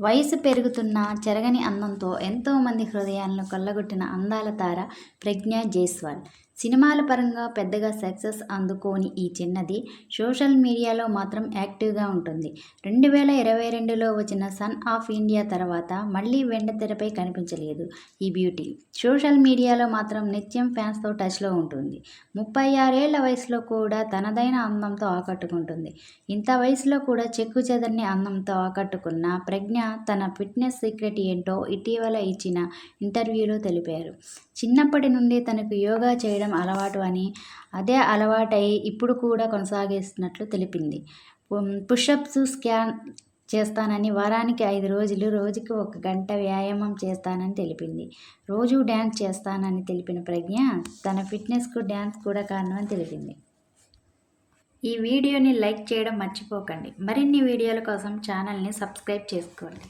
వయసు పెరుగుతున్న చెరగని అందంతో ఎంతోమంది హృదయాలను కొల్లగొట్టిన అందాల తార ప్రజ్ఞ జైస్వాల్. సినిమాల పరంగా పెద్దగా సక్సెస్ అందుకోని ఈ చిన్నది సోషల్ మీడియాలో మాత్రం యాక్టివ్గా ఉంటుంది. రెండు వేల ఇరవై రెండులో వచ్చిన సన్ ఆఫ్ ఇండియా తర్వాత మళ్ళీ వెండతెరపై కనిపించలేదు ఈ బ్యూటీ. సోషల్ మీడియాలో మాత్రం నిత్యం ఫ్యాన్స్తో టచ్లో ఉంటుంది. ముప్పై ఆరేళ్ళ వయసులో కూడా తనదైన అందంతో ఆకట్టుకుంటుంది. ఇంత వయసులో కూడా చెక్కు చెదర్ని అందంతో ఆకట్టుకున్న ప్రజ్ఞ తన ఫిట్నెస్ సీక్రెట్ ఏంటో ఇటీవల ఇచ్చిన ఇంటర్వ్యూలో తెలిపారు. చిన్నప్పటి నుండి తనకు యోగా చేయడం అలవాటు అని అదే అలవాటై ఇప్పుడు కూడా కొనసాగిస్తున్నట్లు తెలిపింది. పుషప్స్ స్కాన్ చేస్తానని వారానికి ఐదు రోజులు రోజుకి ఒక గంట వ్యాయామం చేస్తానని తెలిపింది. రోజు డ్యాన్స్ చేస్తానని తెలిపిన ప్రజ్ఞ తన ఫిట్నెస్కు డ్యాన్స్ కూడా కారణమని తెలిపింది. ఈ వీడియోని లైక్ చేయడం మర్చిపోకండి. మరిన్ని వీడియోల కోసం ఛానల్ని సబ్స్క్రైబ్ చేసుకోండి.